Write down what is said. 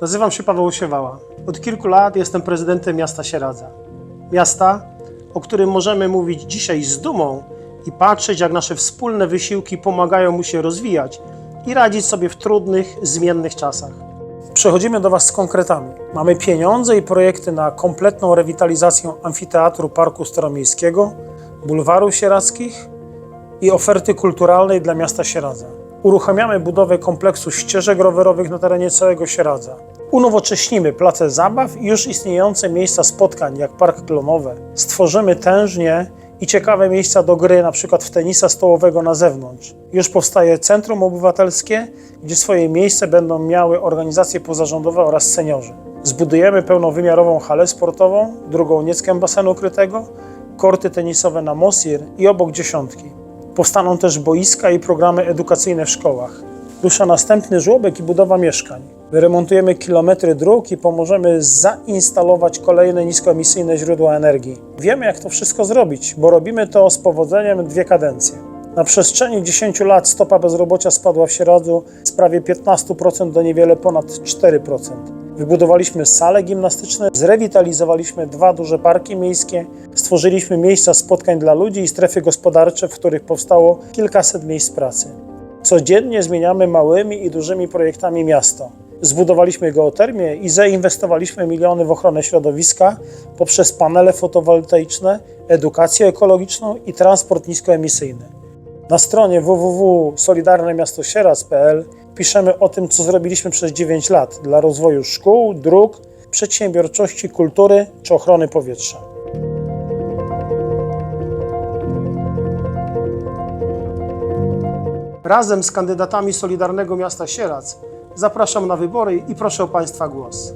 Nazywam się Paweł Osiewała. Od kilku lat jestem prezydentem miasta Sieradza. Miasta, o którym możemy mówić dzisiaj z dumą i patrzeć, jak nasze wspólne wysiłki pomagają mu się rozwijać i radzić sobie w trudnych, zmiennych czasach. Przechodzimy do Was z konkretami. Mamy pieniądze i projekty na kompletną rewitalizację amfiteatru Parku Staromiejskiego, bulwarów sieradzkich i oferty kulturalnej dla miasta Sieradza. Uruchamiamy budowę kompleksu ścieżek rowerowych na terenie całego Sieradza. Unowocześnimy place zabaw i już istniejące miejsca spotkań, jak Park Klonowe. Stworzymy tężnie i ciekawe miejsca do gry, na przykład w tenisa stołowego na zewnątrz. Już powstaje Centrum Obywatelskie, gdzie swoje miejsce będą miały organizacje pozarządowe oraz seniorzy. Zbudujemy pełnowymiarową halę sportową, drugą nieckiem basenu krytego, korty tenisowe na Mosir i obok dziesiątki. Powstaną też boiska i programy edukacyjne w szkołach. Rusza następny żłobek i budowa mieszkań. Wyremontujemy kilometry dróg i pomożemy zainstalować kolejne niskoemisyjne źródła energii. Wiemy, jak to wszystko zrobić, bo robimy to z powodzeniem dwie kadencje. Na przestrzeni 10 lat stopa bezrobocia spadła w Sieradzu z prawie 15% do niewiele ponad 4%. Wybudowaliśmy sale gimnastyczne, zrewitalizowaliśmy dwa duże parki miejskie, stworzyliśmy miejsca spotkań dla ludzi i strefy gospodarcze, w których powstało kilkaset miejsc pracy. Codziennie zmieniamy małymi i dużymi projektami miasto. Zbudowaliśmy geotermię i zainwestowaliśmy miliony w ochronę środowiska poprzez panele fotowoltaiczne, edukację ekologiczną i transport niskoemisyjny. Na stronie www.solidarnemiastosieradz.pl piszemy o tym, co zrobiliśmy przez 9 lat dla rozwoju szkół, dróg, przedsiębiorczości, kultury czy ochrony powietrza. Razem z kandydatami Solidarnego Miasta Sieradz zapraszam na wybory i proszę o Państwa głos.